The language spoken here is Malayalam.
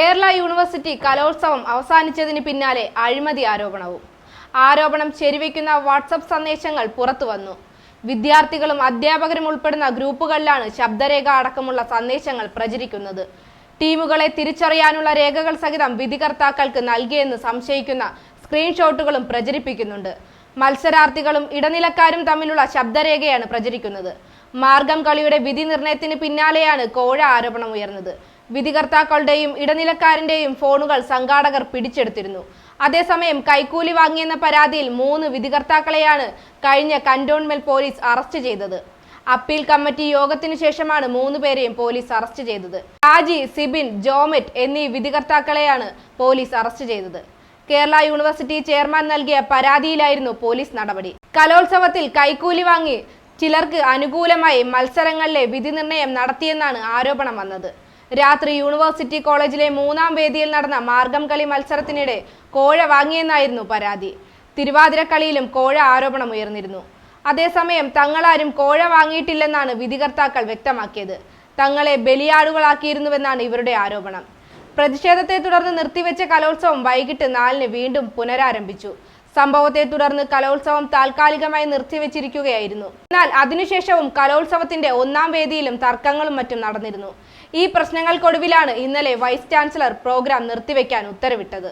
കേരള യൂണിവേഴ്സിറ്റി കലോത്സവം അവസാനിച്ചതിന് പിന്നാലെ അഴിമതി ആരോപണവും. ആരോപണം ശരിവയ്ക്കുന്ന വാട്സപ്പ് സന്ദേശങ്ങൾ പുറത്തു വന്നു വിദ്യാർത്ഥികളും അധ്യാപകരും ഉൾപ്പെടുന്ന ഗ്രൂപ്പുകളിലാണ് ശബ്ദരേഖ അടക്കമുള്ള സന്ദേശങ്ങൾ പ്രചരിക്കുന്നത്. ടീമുകളെ തിരിച്ചറിയാനുള്ള രേഖകൾ സഹിതം വിധികർത്താക്കൾക്ക് നൽകിയെന്ന് സംശയിക്കുന്ന സ്ക്രീൻഷോട്ടുകളും പ്രചരിപ്പിക്കുന്നുണ്ട്. മത്സരാർത്ഥികളും ഇടനിലക്കാരും തമ്മിലുള്ള ശബ്ദരേഖയാണ് പ്രചരിക്കുന്നത്. മാർഗം കളിയുടെ വിധി നിർണയത്തിന് പിന്നാലെയാണ് കോഴ ആരോപണം ഉയർന്നത്. വിധികർത്താക്കളുടെയും ഇടനിലക്കാരന്റെയും ഫോണുകൾ സംഘാടകർ പിടിച്ചെടുത്തിരുന്നു. അതേസമയം കൈക്കൂലി വാങ്ങിയെന്ന പരാതിയിൽ മൂന്ന് വിധികർത്താക്കളെയാണ് കഴിഞ്ഞ കന്റോൺമെന്റ് പോലീസ് അറസ്റ്റ് ചെയ്തത്. അപ്പീൽ കമ്മിറ്റി യോഗത്തിനു ശേഷമാണ് മൂന്ന് പേരെയും പോലീസ് അറസ്റ്റ് ചെയ്തത്. ഷാജി സിബിൻ ജോമെറ്റ് എന്നീ വിധികർത്താക്കളെയാണ് പോലീസ് അറസ്റ്റ് ചെയ്തത്. കേരള യൂണിവേഴ്സിറ്റി ചെയർമാൻ നൽകിയ പരാതിയിലായിരുന്നു പോലീസ് നടപടി. കലോത്സവത്തിൽ കൈക്കൂലി വാങ്ങി ചിലർക്ക് അനുകൂലമായി മത്സരങ്ങളിലെ വിധി നിർണയം നടത്തിയെന്നാണ് ആരോപണം വന്നത്. രാത്രി യൂണിവേഴ്സിറ്റി കോളേജിലെ മൂന്നാം വേദിയിൽ നടന്ന മാർഗം കളി മത്സരത്തിനിടെ കോഴ വാങ്ങിയെന്നായിരുന്നു പരാതി. തിരുവാതിരക്കളിയിലും കോഴ ആരോപണം ഉയർന്നിരുന്നു. അതേസമയം തങ്ങളാരും കോഴ വാങ്ങിയിട്ടില്ലെന്നാണ് വിധികർത്താക്കൾ വ്യക്തമാക്കിയത്. തങ്ങളെ ബലിയാടുകളാക്കിയിരുന്നുവെന്നാണ് ഇവരുടെ ആരോപണം. പ്രതിഷേധത്തെ തുടർന്ന് നിർത്തിവെച്ച കലോത്സവം വൈകിട്ട് നാലിന് വീണ്ടും പുനരാരംഭിച്ചു. സംഭവത്തെ തുടർന്ന് കലോത്സവം താൽക്കാലികമായി നിർത്തിവെച്ചിരിക്കുകയായിരുന്നു. എന്നാൽ അതിനുശേഷവും കലോത്സവത്തിന്റെ ഒന്നാം വേദിയിലും തർക്കങ്ങളും മറ്റും നടന്നിരുന്നു. ഈ പ്രശ്നങ്ങൾക്കൊടുവിലാണ് ഇന്നലെ വൈസ് ചാൻസലർ പ്രോഗ്രാം നിർത്തിവെക്കാൻ ഉത്തരവിട്ടത്.